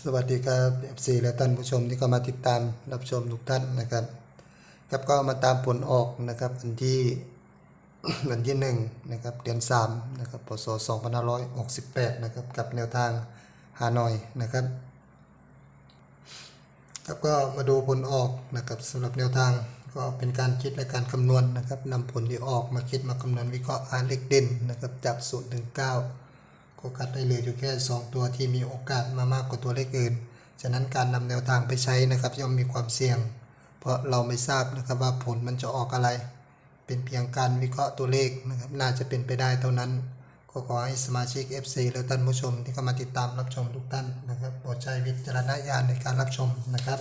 สวัสดีครับ FC และท่านผู้ชมที่เข้ามาติดตามรับชมทุกท่านนะครับครับก็มาตามผลออกนะครับวันที่วันที่หนึ่งนะครับเดือนสามนะครับพศ2568นะครับกับแนวทางฮานอยนะครับครับก็มาดูผลออกนะครับสำหรับแนวทางก็เป็นการคิดและการคำนวณนะครับนำผลที่ออกมาคิดมาคำนวณวิเคราะห์หาเลขเด่นนะครับจากสูตรถึงเก้า ก็คัดได้เหลืออยู่แค่ 2 ตัวที่มีโอกาสมามากกว่าตัวเลขอื่น ฉะนั้นการนำแนวทางไปใช้นะครับย่อมมีความเสี่ยง เพราะเราไม่ทราบนะครับว่าผลมันจะออกอะไร เป็นเพียงการวิเคราะห์ตัวเลขนะครับน่าจะเป็นไปได้เท่านั้น ก็ขอให้สมาชิก FC และท่านผู้ชมที่เข้ามาติดตามรับชมทุกท่านนะครับโปรดใช้วิจารณญาณในการรับชมนะครับ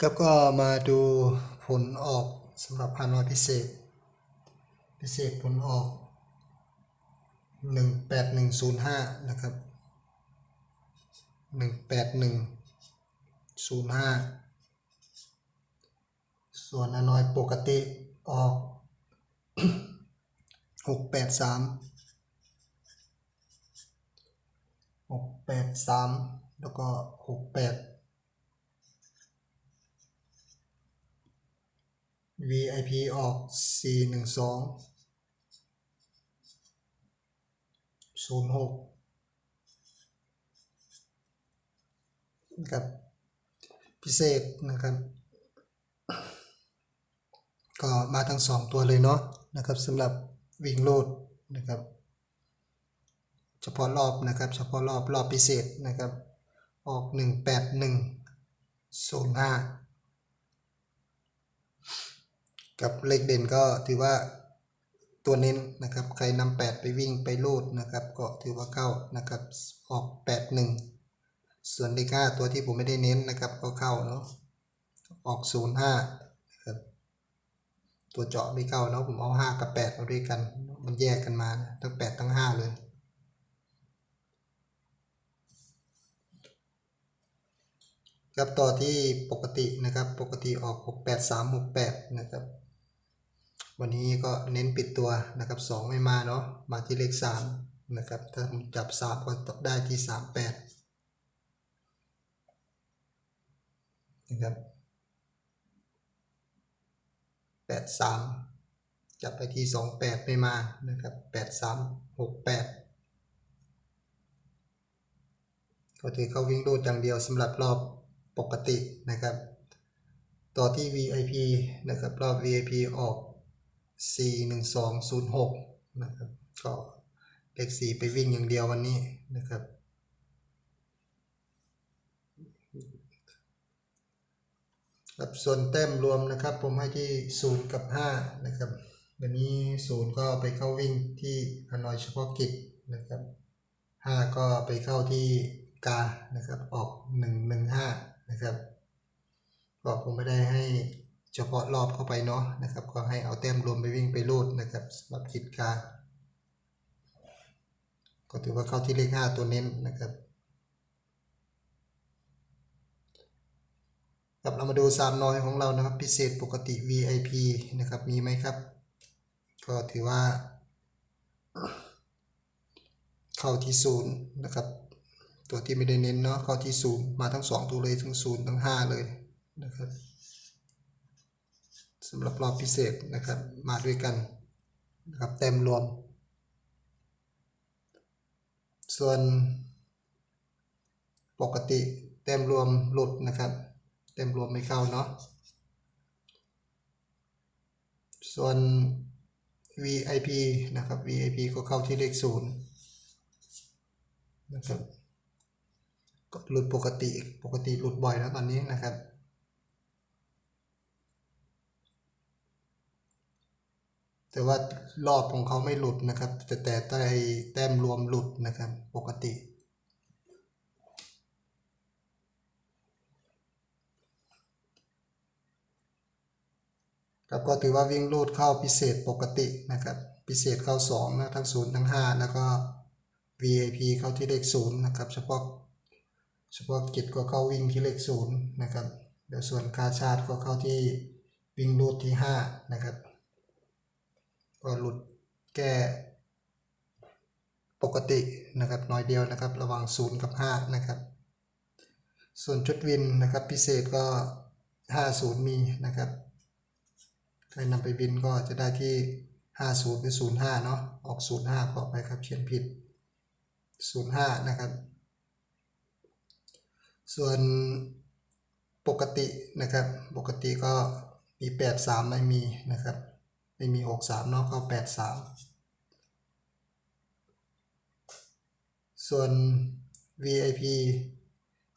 ครับก็มาดูผลออกสำหรับฮานอยพิเศษ พิเศษผลออกหนึ่งแปดหนึ่งศูนย์ห้านะครับหนึ่งแปดหนึ่งศูนย์ห้าส่วนอนอยปกติออกหกแปดสามหกแปดสามแล้วก็หกแปด VIP ออก 4 1 2 0 6นะครับพิเศษนะครับ ก็มาทั้ง2ตัวเลยเนาะนะครับสำหรับวิ่งโลดนะครับ เฉพาะรอบนะครับ เฉพาะรอบรอบพิเศษนะครับ ออก 1 8 1 0 5 กับเลขเด่นก็ถือว่า ตัวเน้นนะครับ ใครนำแปดไปวิ่งไปลูดนะครับ ก็ถือว่าเข้านะครับ ออกแปดหนึ่งส่วนเลขห้าตัวที่ผมไม่ได้เน้นนะครับ ก็เข้าเนาะ ออกศูนย์ห้านะครับ ตัวเจาะไม่เข้าเนาะ ผมเอาห้ากับแปดมาด้วยกัน มันแยกกันมานะทั้งแปดทั้งห้าเลยครับต่อที่ปกตินะครับ ปกติออก 6 8 3 6 8 นะครับ วันนี้ก็เน้นปิดตัวนะครับ 2 ไม่มาเนาะมาที่เลข 3 นะครับ ถ้าผมจับ 3 ก็ตกได้ที่ 3 8 นะครับ 8 3 จับไปที่ 2 8 ไม่มานะครับ 8 3 6 8ก็ถือเข้าวิ่งรูดอย่างเดียวสำหรับรอบปกตินะครับ ต่อที่ VIP นะครับ รอบ VIP ออก 41206 นะครับ ก็เลข4ไปวิ่งอย่างเดียววันนี้นะครับรับส่วนแต้มรวมนะครับผมให้ที่ 0 กับ 5 นะครับ วันนี้ 0 ก็ไปเข้าวิ่งที่ฮานอยเฉพาะกิจนะครับ 5 ก็ไปเข้าที่กา นะครับ ออก 115 นะครับก็ผมไม่ได้ให้ เฉพาะรอบเข้าไปเนาะนะครับ ก็ให้เอาแต้มรวมไปวิ่งไปรูดนะครับสำหรับกิจกาก็ถือว่าเข้าที่เลข5ตัวเน้นนะครับครับเรามาดูสามน้อยของเรานะครับ พิเศษปกติ VIP นะครับ มีไหมครับ ก็ถือว่า เข้าที่ศูนย์นะครับ ตัวที่ไม่ได้เน้นเนาะเข้าที่ศูนย์มาทั้งสองตัวเลยทั้งศูนย์ทั้งห้าเลยนะครับ สำหรับรอบพิเศษนะครับมาด้วยกันนะครับเต็มรวม ส่วนปกติเต็มรวมหลุดนะครับ เต็มรวมไม่เข้าเนาะส่วน VIP นะครับ VIP ก็เข้าที่เลขศูนย์นะครับก็หลุดปกติปกติหลุดบ่อยแล้วตอนนี้นะครับ แต่ว่ารอบของเขาไม่หลุดนะครับ แต่แต่ใต้แต้มรวมหลุดนะครับ ปกติ ครับก็ถือว่าวิ่งลูดเข้าพิเศษปกตินะครับ พิเศษเข้า2นะทั้ง 0 ทั้ง 5 แล้วก็ VIP เข้าที่เลข0นะครับ เฉพาะเฉพาะกิจก็เข้าวิ่งที่เลข0นะครับเดี๋ยวส่วนคาชาติก็เข้าที่วิ่งลูดที่ 5 นะครับ ก็หลุดแก้ปกตินะครับน้อยเดียวนะครับ ระหว่าง0 กับ 5 นะครับ ส่วนชุดวินนะครับพิเศษก็ 50 มีนะครับใครนำไปวินก็จะได้ที่ 50 หรือ 05 เนาะออก 05 ขอไปครับเขียนผิด 05 นะครับ ส่วนปกตินะครับ ปกติก็มี 83 ไม่มีนะครับ ไม่มี 63เนาะก็ 83 ส่วน VIP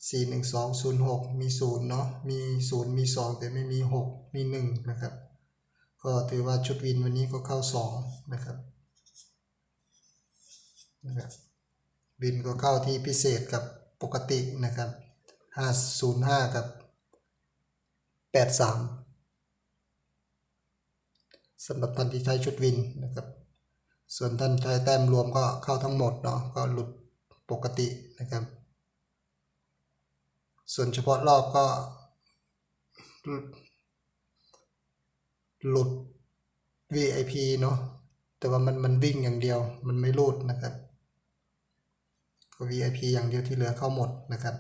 41206 มี 0 เนาะ มี 0 มี 2 แต่ไม่มี 6 มี 1 นะครับ ก็ถือว่าชุดวินวันนี้ก็เข้า 2 นะครับนะครับวินก็เข้าที่พิเศษกับปกตินะครับ 505 กับ 83 สำหรับท่านที่ใช้ชุดวินนะครับ ส่วนท่านใช้แต้มรวมก็เข้าทั้งหมดเนาะก็หลุดปกตินะครับ ส่วนเฉพาะรอบก็ หลุด VIP เนาะแต่ว่ามันมันวิ่งอย่างเดียวมันไม่รูดนะครับก็ VIP อย่างเดียวที่เหลือเข้าหมดนะครับ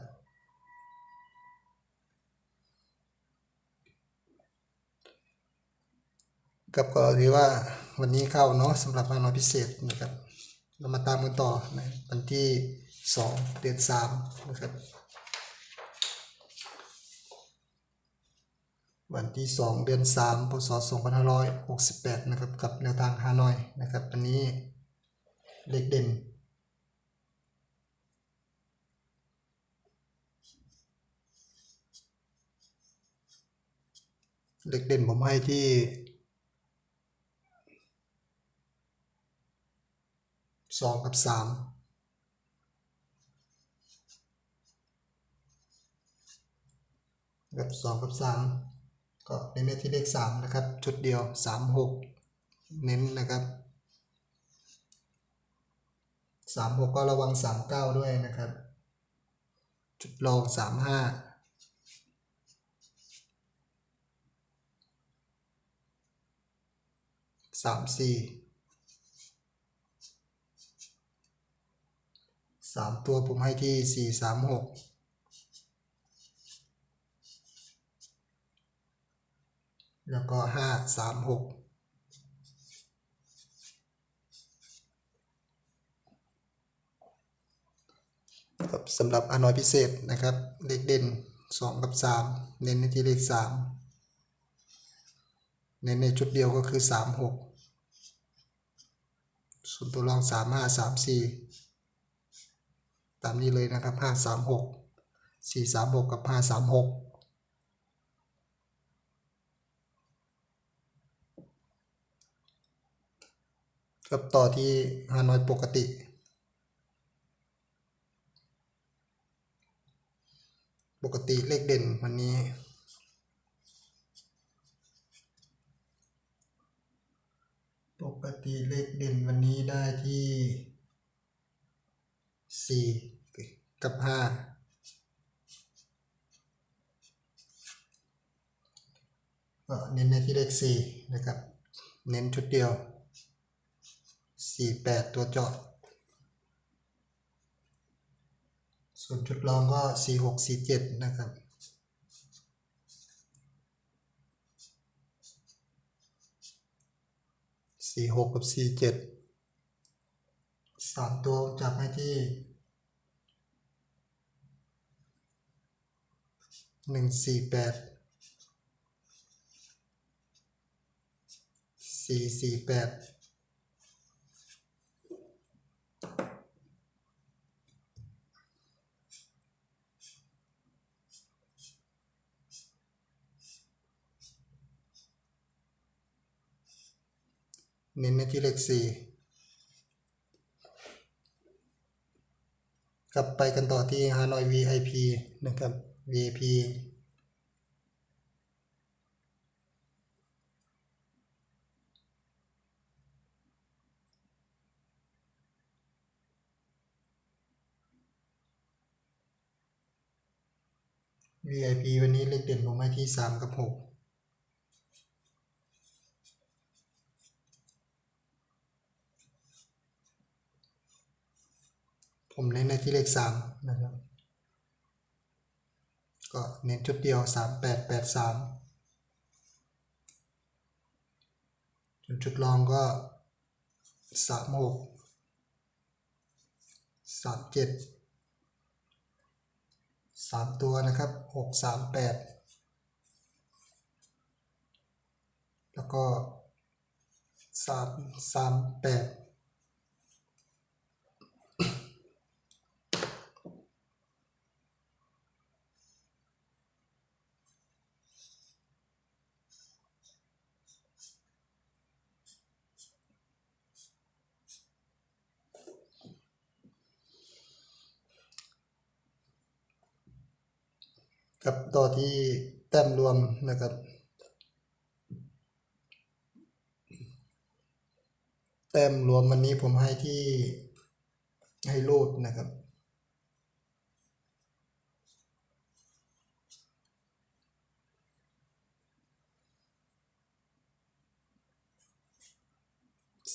กับก็ถือว่าวันนี้เข้าเนาะสำหรับงานพิเศษนะครับ เรามาตามกันต่อในวันที่2เดือน3นะครับ วันที่2เดือน3พศ2568นหกร้อยหกสิบแปดนะครับกับแนวทางฮานอยนะครับอันนี้เลขเด่นเลขเด่นผมให้ที่ สองกับสามกับสองกับสามก็ในเน้นที่เลขสามนะครับชุดเดียวสามหกเน้นนะครับสามหกก็ระวังสามเก้าด้วยนะครับ จุดรองสามห้าสามสี่ สามตัวผมให้ที่สี่สามหกแล้วก็ห้าสามหกครับสำหรับอนอยพิเศษนะครับเลขเด่นสองกับสามเน้นในที่เลขสามเน้นในชุดเดียวก็คือสามหกส่วนตัวรองสามห้าสามสี่ ตามนี้เลยนะครับห้าสามหกสี่สามหกกับห้าสามหกครับต่อที่ฮานอยปกติ ปกติเลขเด่นวันนี้ ปกติเลขเด่นวันนี้ได้ที่สี่ กับห้าก็เน้นในที่เลขสี่นะครับ เน้นชุดเดียวสี่แปดตัวเจาะ ส่วนชุดรองก็สี่หกสี่เจ็ดนะครับสี่หกกับสี่เจ็ดสามตัวจับให้ที่ หนึ่งสี่แปดสี่สี่แปดเน้นในที่เลขสี่กลับไปกันต่อที่ฮานอย VIP นะครับ VIP วีไอพีวันนี้เลขเด่นผมให้ที่สามกับหกผมเน้นในที่เลขสามนะครับ ก็เน้นจุดเดียว 3883ส่วนชุดรองก็ 36 37 3 ตัวนะครับ 638 แล้วก็ 3 38 กับต่อที่แต้มรวมนะครับ แต้มรวมวันนี้ผมให้ที่ให้รูดนะครับ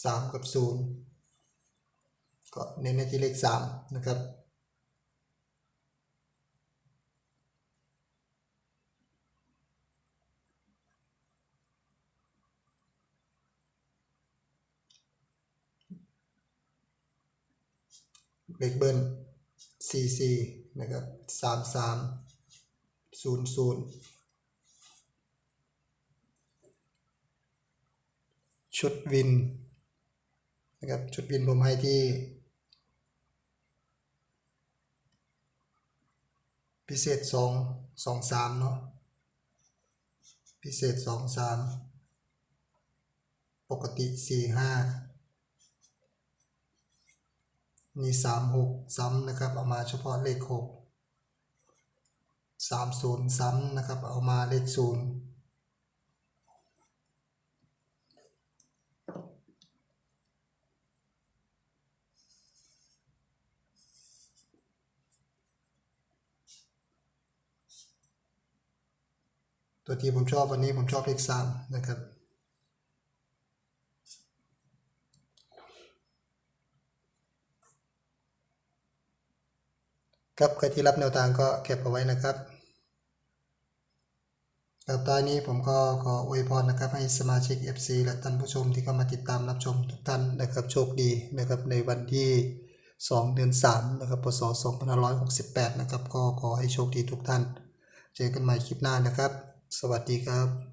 สามกับศูนย์ก็เน้นในที่เลขสามนะครับ เบรกเบิ้ล44นะครับ33 00 ชุดวินนะครับชุดวินผมให้ที่ พิเศษ 2 2 3 เนาะพิเศษ 2 3 ปกติ 4 5 มีสามหกซ้ำนะครับเอามาเฉพาะเลขหกสามศูนย์ซ้ำนะครับเอามาเลขศูนย์ตัวที่ผมชอบวันนี้ผมชอบเลขสามนะครับ ครับใครที่รับแนวทางก็เก็บเอาไว้นะครับครับตอนนี้ผมก็ขออวยพรนะครับให้สมาชิก FC และท่านผู้ชมที่เข้ามาติดตามรับชมทุกท่านนะครับโชคดีนะครับในวันที่ 2 เดือน3นะครับพศ2568 นะครับ ก็ขอให้โชคดีทุกท่าน เจอกันใหม่คลิปหน้านะครับ สวัสดีครับ